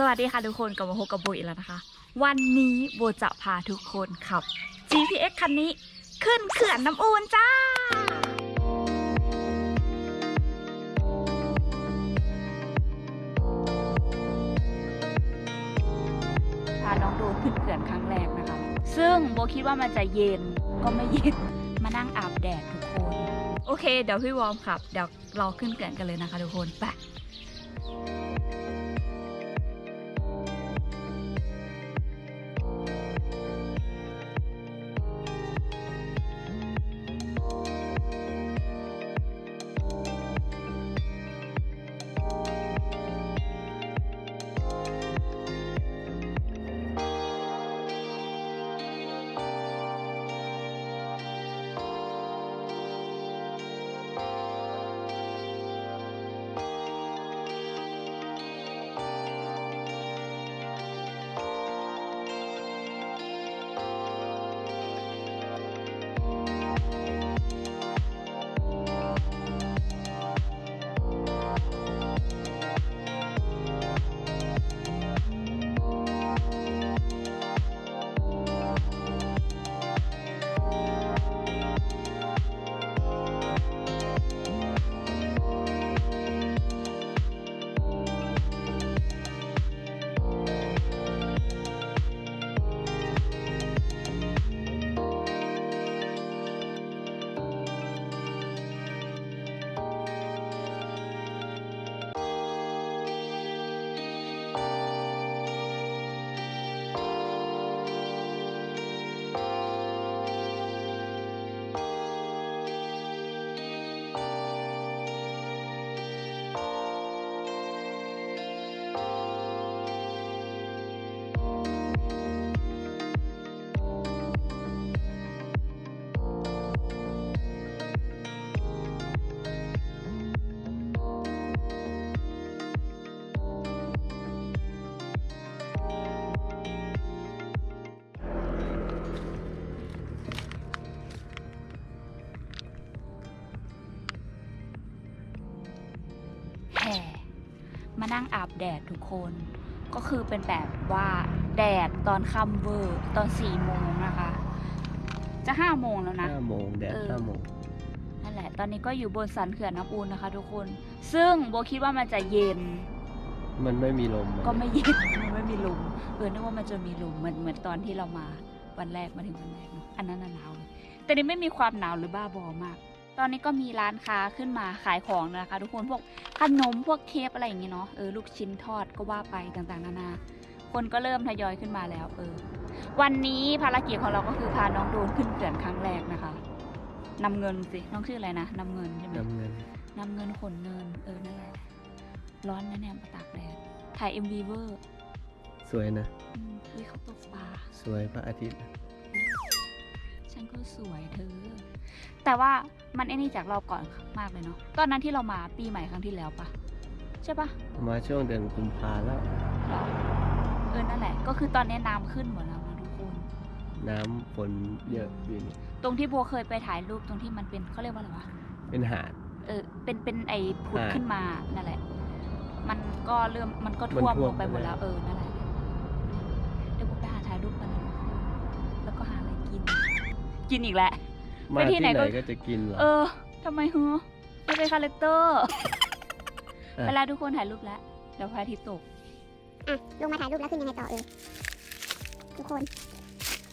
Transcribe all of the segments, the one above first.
สวัสดีค่ะทุกคนกลับมาพบกับโบอีกแล้วนะคะ วันนี้โบจะพาทุกคนขับ GPX คันนี้ขึ้นเขื่อนน้ำอูนจ้า พาน้องโดนขึ้นเขื่อนครั้งแรกนะคะ ซึ่งโบคิดว่ามันจะเย็นก็ไม่เย็น มานั่งอาบแดดทุกคน โอเค เดี๋ยวพี่วอร์มขับ เดี๋ยวเราขึ้นเขื่อนกันเลยนะคะทุกคนไป นั่งอาบแดดทุกคน ก็คือเป็นแบบว่าแดดตอนค่ำเวอร์ตอนสี่โมงนะคะ จะห้าโมงแล้วนะห้าโมงแดดเออห้าโมงนั่นแหละ ตอนนี้ก็อยู่บนสันเขื่อนน้ำอูนนะคะ ทุกคน ซึ่งโบคิดว่ามันจะเย็น มันไม่มีลมก็ไม่เย็นมันไม่มีลมเออนึกว่ามันจะมีลมเหมือนเหมือนตอนที่เรามาวันแรกมาถึงวันแรกเนอะอันนั้นน่ะหนาวเลยแต่นี่ไม่มีความหนาวหรือบ้าบอมาก ตอนนี้ก็มีร้านค้าขึ้นมาขายของนะคะ ทุกคนพวกขนมพวกเคปอะไรอย่างงี้เนาะเออลูกชิ้นทอดก็ว่าไปต่างๆ นานา คนก็เริ่มทยอยขึ้นมาแล้วเออวันนี้ภารกิจของเราก็คือพาน้องโดนขึ้นเขื่อนครั้งแรกนะคะนำเงินสิน้องชื่ออะไรนะนำเงินใช่ไหมน้ำเงินนำเงินขนเงินเออนั่นแหละร้อนนะเนี่ยมาตากแดดถ่าย MV เวอร์สวยนะอืมเฮ้ยเขาตกปลาสวยพระอาทิตย์ ฉันก็สวยเธอ แต่ว่ามันไอ้นี่จากรอบก่อนมากเลยเนาะ ตอนนั้นที่เรามาปีใหม่ครั้งที่แล้วปะใช่ปะมาช่วงเดือนกุมภาแล้วหรอเออนั่นแหละ ก็คือตอนนี้น้ำขึ้นหมดแล้วนะทุกคน น้ำฝนเยอะปีนี้ตรงที่บัวเคยไปถ่ายรูปตรงที่มันเป็นเขาเรียกว่าอะไรวะ เป็นหาด เออ เป็นเป็นไอ้ผุดอ่าขึ้นมานั่นแหละ มันก็เริ่มมันก็มันท่วมท่ลวมงไปหมดไปแล้แล้ว วเออนั่นแหละ กินอีกแล้วมาไปที่ที่ไหไหนนก็ก็จะกินเหรอ เออทำไมฮึไม่เป็นคาแรคเตอร์อะเวลาทุกคนถ่ายรูปแล้วเดี๋ยวพระอาทิตย์ตก อะ ลงมาถ่ายรูปแล้วขึ้นยังไงต่อเอ่ยทุกคน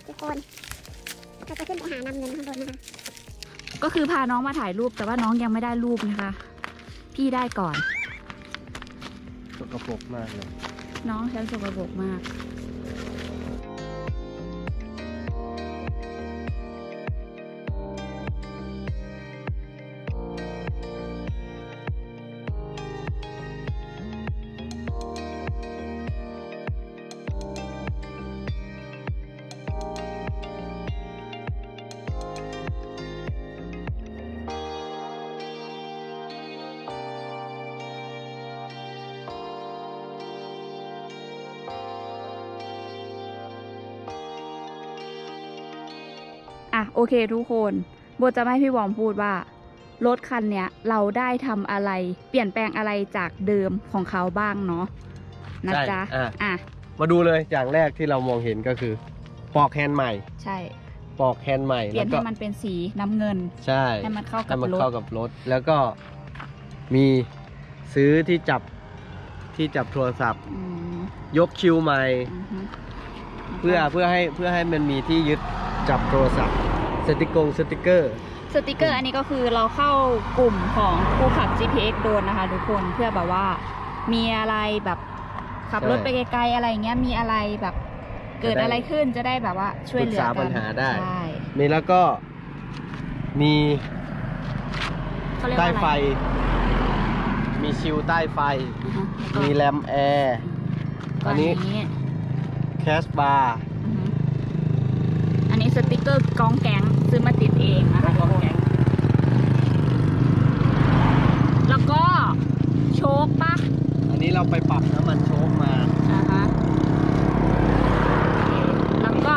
ทุกคนเราจะขึ้นไปหานำเงินข้างบนนะคะ ก็คือพาน้องมาถ่ายรูปแต่ว่าน้องยังไม่ได้รูปนะคะ พี่ได้ก่อน สกปรกมากเลย น้องฉันสกปรกมาก โอเคทุกคนโบจะไม่ให้พี่วอมพูดว่ารถคันเนี้ยเราได้ทำอะไร เปลี่ยนแปลงอะไรจากเดิมของเขาบ้างเนาะนะใช่จ๊ะอะ อะมาดูเลยอย่างแรกที่เรามองเห็นก็คือปอกแฮนด์ใหม่ ใช่ ปอกแฮนด์ใหม่เปลี่แล้ยนวก็ให้มันเป็นสีน้ำเงิน ใช่ให้มันเข้ากัให้บมันรถเข้ากับรถ แล้วก็มีซื้อที่จับที่จับโทรศัพท์ อืมยกคิวใหม่ อือฮึเพื่อเพื่อให้เพื่อให้มันมีที่ยึดจับโทรศัพท์ สติกกงสติกเกอร์สติกเกอร์อันนี้ก็คือเราเข้ากลุ่มของผู้ขับ GPX โดนนะคะทุกคนเพื่อแบบว่ามีอะไรแบบขับรถไปไกลๆอะไรอย่างเงี้ยมีอะไรแบบเกิดจะได้อะไรขึ้นจะได้แบบว่าช่วยเหลือปรึกษาปักัญนหาได้ใช่มีแล้วก็มีเขาเรียกใต้ว่าอะไรไฟ มีชิลใต้ไฟอือฮึมีแรมแอร์แล้วก็อันนี้นี้แคสบาร์อือฮึอันนี้สติกเกอร์กองแก๊งซื้อมาติดเองนะคะทุกคนแล้วก็โชคปะ อันนี้เราไปปรับน้ำมันโชคมา อ่าฮะโอเคแล้วก็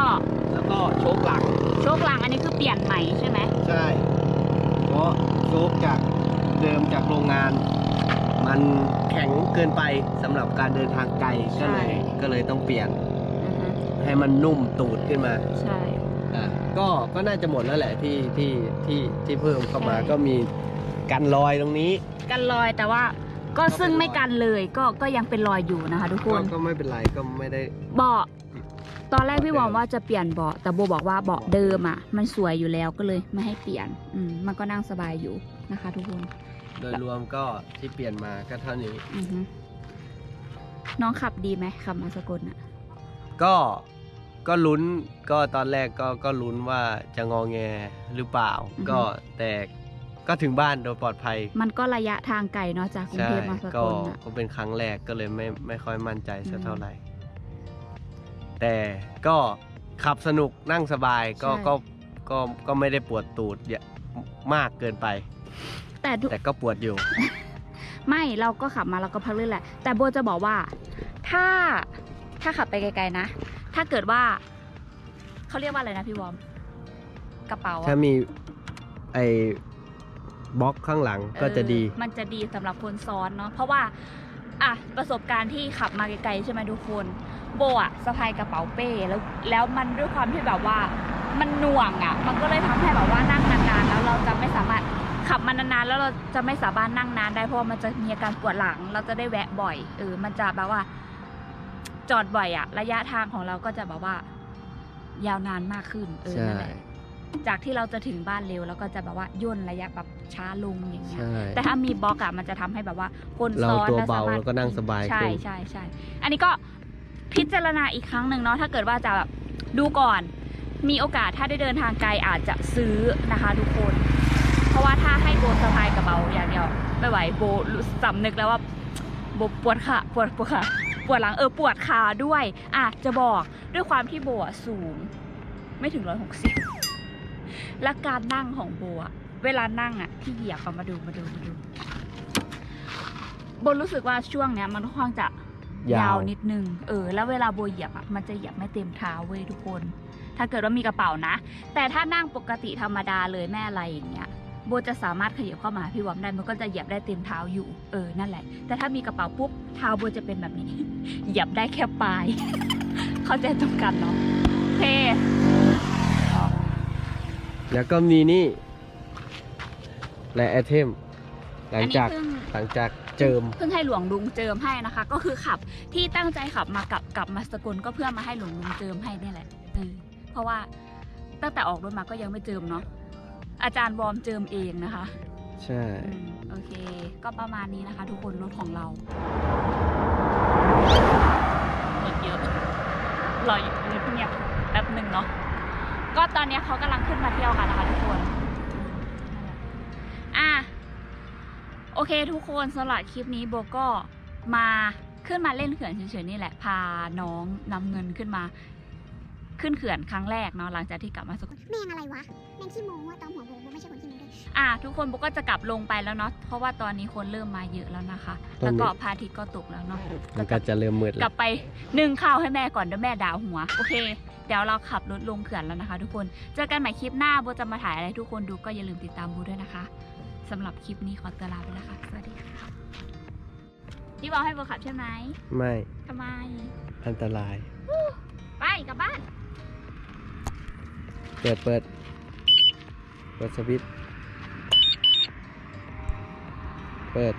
แล้วก็โชคหลัง โชคหลังอันนี้คือเปลี่ยนใหม่ใช่ไหม ใช่ เพราะ โชคจากเดิมจากโรงงาน มันแข็งเกินไปสำหรับการเดินทางไกลก็เลยก็เลยต้องเปลี่ยนอือฮึให้มันนุ่มตูดขึ้นมา ใช่ อะก็ก็น่าจะหมดแล้วแหละที่ที่ที่ที่เพิ่มเข้ามาใช่ ก็มีกันรอยตรงนี้ กันรอยแต่ว่าก็ซึ่งไม่กันเลยก็ก็ยังเป็นรอยอยู่นะคะ ทุกคก็นก็ไม่เป็นไรก็ไม่ได้เบาะต อนแรกพี่เบาะบเดิอกมว่าจะเปลี่ยนเบาะแต่โบบอกว่าเบาะเดิมอะ มันสวยอยู่แล้วก็เลยไม่ให้เปลี่ยน อืมมันก็นั่งสบายอยู่นะคะ ทุกคนโดยรวมก็ที่เปลี่ยนมาก็เท่านี้ อือฮึน้องขับดีไหมขับมาสกลอะ ก็ก็ลุ้นก็ตอนแรกก็ก็ลุ้นว่าจะงอแงหรือเปล่าก็แต่ก็ถึงบ้านโดยปลอดภัย มันก็ระยะทางไกลเนาะจากกรุงใช่เทพมาสก็กลอะ ก็เป็นครั้งแรกก็เลยไม่ไม่ค่อยมั่นใจสักอืมเท่าไหร่ แต่ก็ขับสนุกนั่งสบายก็ใช่ ก็ก็ก็ไม่ได้ปวดตูดเยอะมากเกินไป แต่ทุกแต่ก็ปวดอยู่ ไม่เราก็ขับมาเราก็พักเรื่อยแหละ แต่โบจะบอกว่า ถ้าถ้าขับไปไกลๆนะ ถ้าเกิดว่า เขาเรียกว่าอะไรนะพี่วอม กระเป๋าอะถ้ามีไอ้บล็อกข้างหลังก็จะดี เออมันจะดีสำหรับคนซ้อนเนาะเพราะว่า อะประสบการณ์ที่ขับมาไกลๆใช่ไหมทุกคน โบอะสะพายกระเป๋าเป้แล้วแล้วมันด้วยความที่แบบว่ามันหน่วงอะมันก็เลยทำให้แบบว่านั่งนานๆแล้วเราจะไม่สามารถขับมานานๆแล้วเราจะไม่สามารถนั่งนานได้เพราะว่ามันจะมีอาการปวดหลัง เราจะได้แวะบ่อยเออมันจะแบบว่า จอดบ่อยอะระยะทางของเราก็จะแบบว่า ยาวนานมากขึ้นเออใช่นั่นแหละ จากที่เราจะถึงบ้านเร็วแล้วก็จะแบบว่าย่นระยะแบบช้าลงอย่างเงี้ย ใช่ แต่ถ้ามีบล็อกอะมันจะทำให้แบบว่าคนเราซ้อนตัวและเบาสมรถแล้วก็นั่งสบายใช่ขึ้นใช่ใช่อันนี้ก็พิจารณาอีกครั้งหนึ่งเนาะถ้าเกิดว่าจะแบบดูก่อน มีโอกาสถ้าได้เดินทางไกลอาจจะซื้อนะคะทุกคน เพราะว่าถ้าให้โบสะพายกระเป๋าอย่างเดียวไม่ไหวโบรู้สำนึกแล้วว่าโบปวดขาปวดปวดขาปวดหลังเออปวดขาด้วยอะจะบอกด้วยความที่โบอะสูง ไม่ถึงร้อยหกสิบ และการนั่งของโบอะเวลานั่งอะที่เหยียบอะมาดูมาดูมาดูโบรู้สึกว่าช่วงเนี้ยมันค่อนข้างจะยาวนิดนึง เออ แล้วเวลาโบเหยียบอะมันจะเหยียบไม่เต็มเท้าเว้ยทุกคน ถ้าเกิดว่ามีกระเป๋านะ แต่ถ้านั่งปกติธรรมดาเลยแม่อะไรอย่างเงี้ยโบจะสามารถขยับเข้ามาพี่วอมได้มันก็จะเหยียบได้เต็มเท้าอยู่ เออ นั่นแหละ แต่ถ้ามีกระเป๋าปุ๊บเท้าโบจะเป็นแบบนี้ เหยียบได้แค่ปลาย เข้าใจตรงกันเนาะเค แล้วก็มีนี่และไอเทม หลังจากอันนี้เพิ่ง หลังจากเจิม เพิ่งให้หลวงลุงเจิมให้นะคะ ก็คือขับที่ตั้งใจขับมากลับกลับมาสกลก็เพื่อมาให้หลวงลุงเจิมให้เนี่ยแหละเออเพราะว่าตั้งแต่ออกรถมาก็ยังไม่เจิมเนาะอาจารย์วอร์มเจิมเองนะคะใช่ อืมโอเค ก็ประมาณนี้นะคะ ทุกคนรถของเรารถเยอะรออยู่รถเงียบแป๊บหนึ่งเนาะ ก็ตอนนี้เขากำลังขึ้นมาเที่ยวกันนะคะทุกคน อะ โอเคทุกคนสำหรับคลิปนี้โบก็มาขึ้นมาเล่นเขื่อนเฉยๆนี่แหละ พาน้องนำเงินขึ้นมา ขึ้นเขื่อนครั้งแรกเนาะหลังจากที่กลับมาสกลแม่งอะไรวะ แม่งขี้โม้ว่าตอมหัวโบโบไม่ใช่คนขี้โม้ด้วยอะทุกคนโบก็จะกลับลงไปแล้วเนาะเพราะว่าตอนนี้คนเริ่มมาเยอะแล้วนะคะตอนนี้แล้วก็พระอาทิตย์ก็ตกแล้วเนาะมันก็จะเริ่มมืดกแล้ลัว บไปนึ่งข้าวให้แม่ก่อนเดี๋ยวแม่ด่าหัว โอเค เดี๋ยวเราขับรถลงเขื่อนแล้วนะคะ ทุกคน เจอกันใหม่คลิปหน้าโบจะมาถ่ายอะไรทุกคนดูก็อย่าลืมติดตามโบด้วยนะคะสำหรับคลิปนี้ขอตัวลาไปแล้วค่ะสวัสดีค่ะพี่บอกให้โบขับใช่ไหมไม่ทำไม อันตราย ไปกลับบ้าน เปิดเปิดเปิดสวิตเปิด